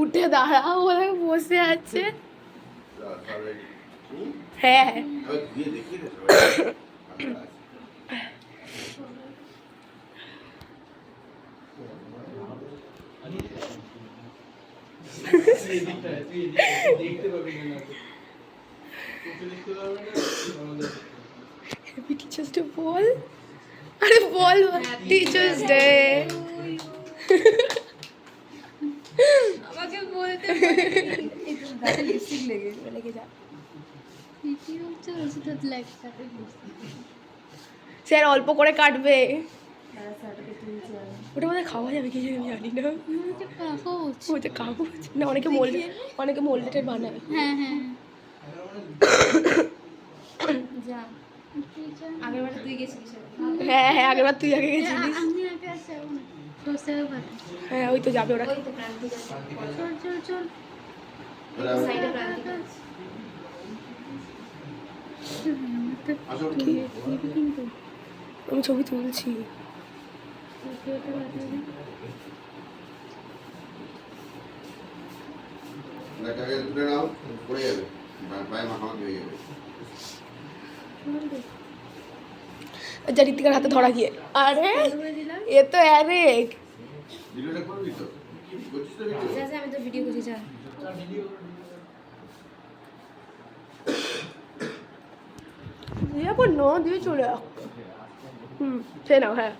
উঠে দাঁড়াও বলে বসে আছে। হ্যাঁ। টিচার্স ডে বল। আরে বল টিচার্স ডে লিপস্টিক লেগে লেগে যা স্যার অল্প করে কাটবে। ওটা বোধহয় খাওয়া যাবে কি আমি জানি না। ওটা কাগজ না অনেকে মোল্ড অনেকে মোল্ডেড বানায়। হ্যাঁ হ্যাঁ। তুই গেছিলিস হ্যাঁ হ্যাঁ আগের বার তুই আগে গেছিলিস আমি আগে আসি বসে পারি হ্যাঁ ওই তো যাবে ওরা। ওই তো চল চল চল। আমি- সাইডে প্রান্তিক আছে আসো। কিন্তু? আমি ছবি তুলছি। পড়ে যাবে। পায়ে মাখামাখি হয়ে যাবে। যা ঋতিকার হাতে ধরা গিয়ে। আরে এ তো যা দিয়ে নো দিয়ে চলে যাও হুম সে নাও হ্যাঁ।